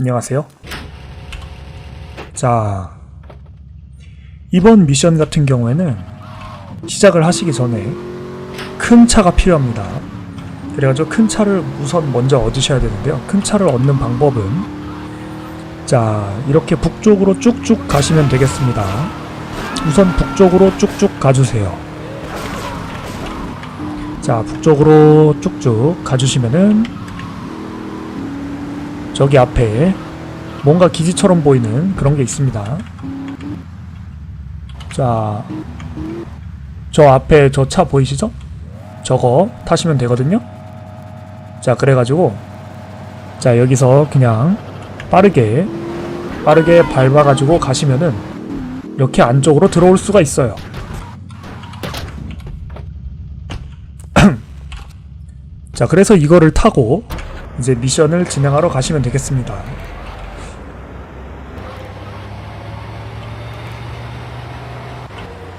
안녕하세요. 자, 이번 미션 같은 경우에는 시작을 하시기 전에 큰 차가 필요합니다. 그래가지고 큰 차를 우선 먼저 얻으셔야 되는데요. 큰 차를 얻는 방법은 자, 이렇게 북쪽으로 쭉쭉 가시면 되겠습니다. 우선 북쪽으로 쭉쭉 가주세요. 자, 북쪽으로 쭉쭉 가주시면은 저기 앞에 뭔가 기지처럼 보이는 그런 게 있습니다. 자, 저 앞에 저 차 보이시죠? 저거 타시면 되거든요. 자, 그래가지고 자 여기서 그냥 빠르게 빠르게 밟아가지고 가시면은 이렇게 안쪽으로 들어올 수가 있어요. 자, 그래서 이거를 타고 이제 미션을 진행하러 가시면 되겠습니다.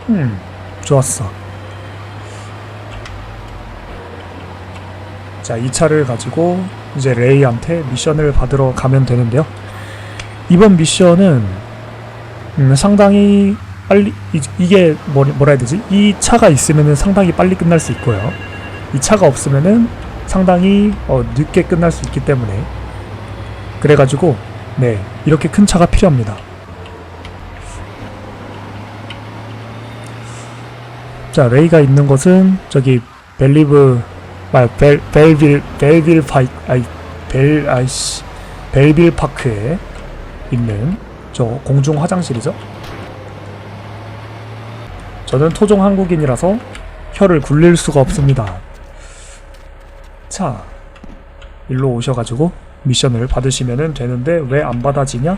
음, 좋았어. 자, 이 차를 가지고 이제 레이한테 미션을 받으러 가면 되는데요. 이번 미션은 음, 상당히 빨리 이, 게 뭐, 뭐라 해야 되지? 이 차가 있으면은 상당히 빨리 끝날 수 있고요. 이 차가 없으면은 상당히 어, 늦게 끝날 수 있기 때문에 그래가지고 네 이렇게 큰 차가 필요합니다. 자 레이가 있는 곳은 저기 벨리브 아, 벨 벨빌 벨빌 파이 아이 벨 아이씨 벨빌 파크에 있는 저 공중 화장실이죠. 저는 토종 한국인이라서 혀를 굴릴 수가 없습니다. 자, 일로 오셔가지고 미션을 받으시면 되는데 왜 안 받아지냐?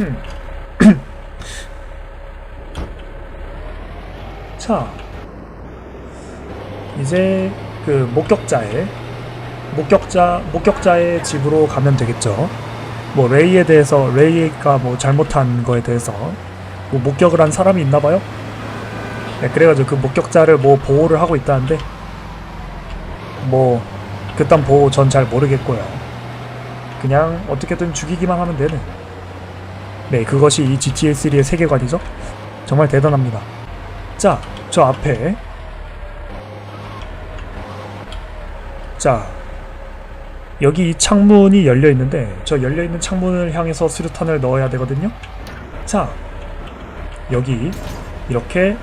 자, 이제 그 목격자의 목격자 목격자의 집으로 가면 되겠죠. 뭐 레이에 대해서 레이가 뭐 잘못한 거에 대해서 뭐 목격을 한 사람이 있나 봐요. 네, 그래가지고 그 목격자를 뭐 보호를 하고 있다는데 뭐 그딴 보호 전 잘 모르겠고요. 그냥 어떻게든 죽이기만 하면 되는. 네, 그것이 이 GTA 3의 세계관이죠. 정말 대단합니다. 자, 저 앞에 자 여기 이 창문이 열려 있는데 저 열려 있는 창문을 향해서 수류탄을 넣어야 되거든요. 자 여기 이렇게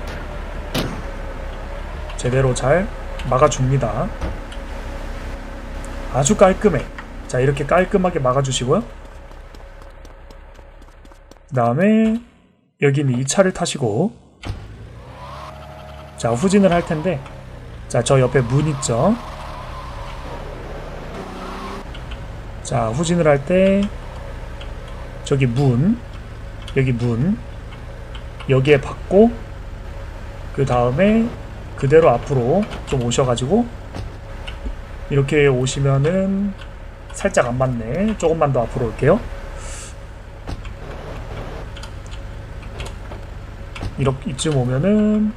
제대로 잘 막아줍니다. 아주 깔끔해. 자 이렇게 깔끔하게 막아주시고요. 그 다음에 여기는 이 차를 타시고 자 후진을 할 텐데 자 저 옆에 문 있죠? 자 후진을 할 때 저기 문 여기 문 여기에 받고 그 다음에 그대로 앞으로 좀 오셔가지고 이렇게 오시면은 살짝 안 맞네. 조금만 더 앞으로 올게요 이렇게 이쯤 오면은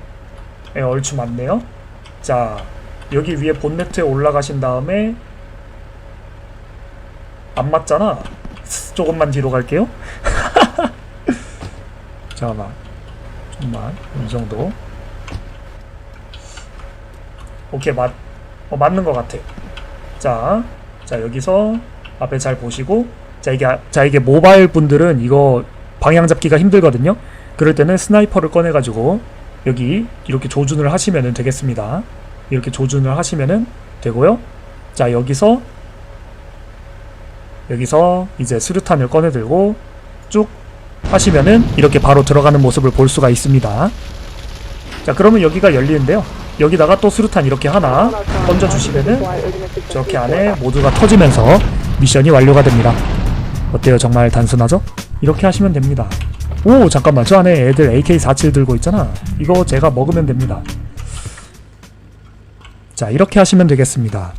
예, 얼추 맞네요. 자, 여기 위에 본네트에 올라가신 다음에 안 맞잖아. 조금만 뒤로 갈게요. 잠깐만. 좀만. 이 정도. 오케이, 맞, 어, 맞는 것 같아. 자, 자, 여기서 앞에 잘 보시고. 자, 이게, 자, 이게 모바일 분들은 이거 방향 잡기가 힘들거든요. 그럴 때는 스나이퍼를 꺼내가지고 여기 이렇게 조준을 하시면 되겠습니다. 이렇게 조준을 하시면 되고요. 자 여기서 여기서 이제 수류탄을 꺼내 들고 쭉 하시면은 이렇게 바로 들어가는 모습을 볼 수가 있습니다. 자 그러면 여기가 열리는데요. 여기다가 또 수류탄 이렇게 하나 던져 주시면은 저렇게 안에 모두가 터지면서 미션이 완료가 됩니다. 어때요? 정말 단순하죠? 이렇게 하시면 됩니다. 오 잠깐만 저 안에 애들 AK47 들고 있잖아. 이거 제가 먹으면 됩니다. 자 이렇게 하시면 되겠습니다.